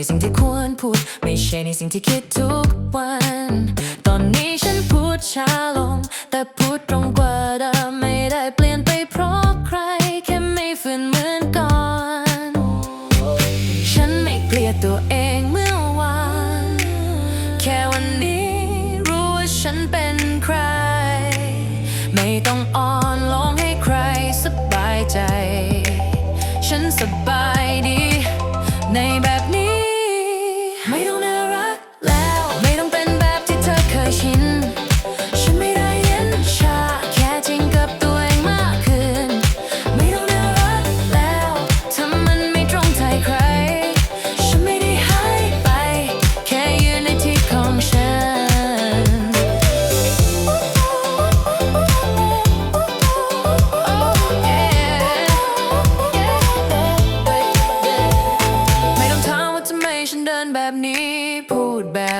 ในสิ่งที่ควรพูด ไม่ใช่ในสิ่งที่คิดทุกวัน ตอนนี้ฉันพูดช้าลง แต่พูดตรงกว่าเดิมไม่ได้เปลี่ยนไปเพราะใคร แค่ไม่ฝืนเหมือนก่อน ฉันไม่เกลียดตัวเองเมื่อวาน แค่วันนี้รู้ว่าฉันเป็นใคร ไม่ต้องอ่อนลงให้ใครสบายใจ ฉันสบายดี ในแบบนี้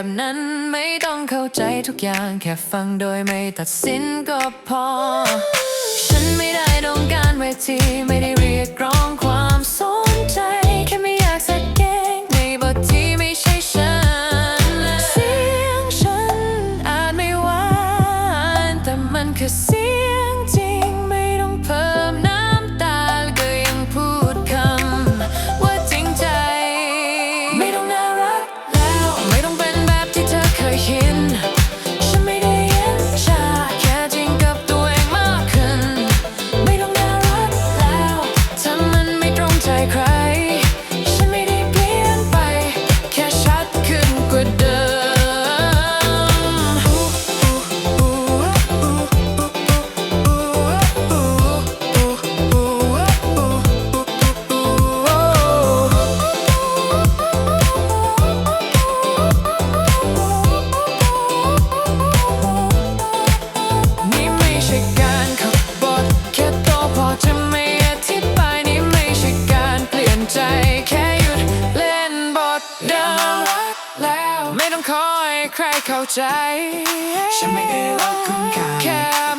แบบนั้นไม่ต้องเข้าใจทุกอย่างแค่ฟังโดยไม่ตัดสินก็พอ ฉันไม่ได้ต้องการเวทีไม่ได้เรียกร้องความสนใจ แค่ไม่อยากแสดงในบทที่ไม่ใช่ฉัน เสียงฉันอาจไม่หวานแต่มันคือเสียง แล้วไม่ต้องคอยใครเข้าใจ ฉันไม่ได้ลดคุณค่าแค่